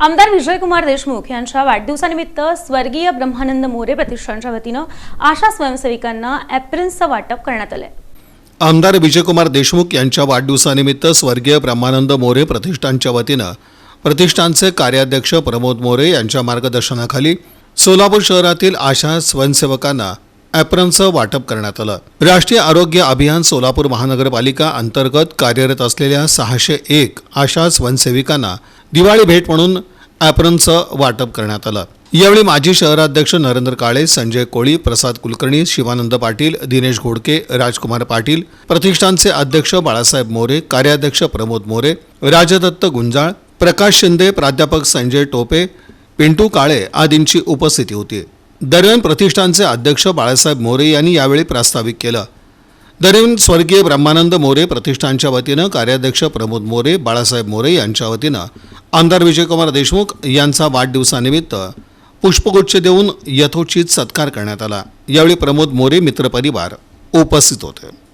आमदार विजयकुमार देशमुख यांच्या वाढदिवसानिमित्त स्वर्गीय ब्रह्मानंद मोरे प्रतिष्ठानच्या वतीनं आशा स्वयंसेविकांना ॲप्रिन्सचं वाटप करण्यात आलंय. आमदार विजयकुमार देशमुख यांच्या वाढदिवसानिमित्त स्वर्गीय ब्रह्मानंद मोरे प्रतिष्ठानच्या वतीनं प्रतिष्ठानचे कार्याध्यक्ष प्रमोद मोरे यांच्या मार्गदर्शनाखाली सोलापूर शहरातील आशा स्वयंसेवकांना ॲप्रनचं वाटप करण्यात आलं. राष्ट्रीय आरोग्य अभियान सोलापूर महानगरपालिका अंतर्गत कार्यरत असलेल्या सहाशे एक आशा स्वयंसेविकांना दिवाळी भेट म्हणून ॲप्रनचं वाटप करण्यात आलं. यावेळी माजी शहराध्यक्ष नरेंद्र काळे संजय कोळी प्रसाद कुलकर्णी शिवानंद पाटील दिनेश घोडके राजकुमार पाटील प्रतिष्ठानचे अध्यक्ष बाळासाहेब मोरे कार्याध्यक्ष प्रमोद मोरे राजदत्त गुंजाळ प्रकाश शिंदे प्राध्यापक संजय टोपे पिंटू काळे आदींची उपस्थिती होती. दरम्यान प्रतिष्ठानचे अध्यक्ष बाळासाहेब मोरे यांनी यावेळी प्रास्ताविक केलं. दरम्यान स्वर्गीय ब्रह्मानंद मोरे प्रतिष्ठानच्या वतीनं कार्याध्यक्ष प्रमोद मोरे बाळासाहेब मोरे यांच्या वतीनं आमदार विजयकुमार देशमुख यांचा वाढदिवसानिमित्त पुष्पगुच्छ देऊन यथोचित सत्कार करण्यात आला. यावेळी प्रमोद मोरे मित्रपरिवार उपस्थित होते.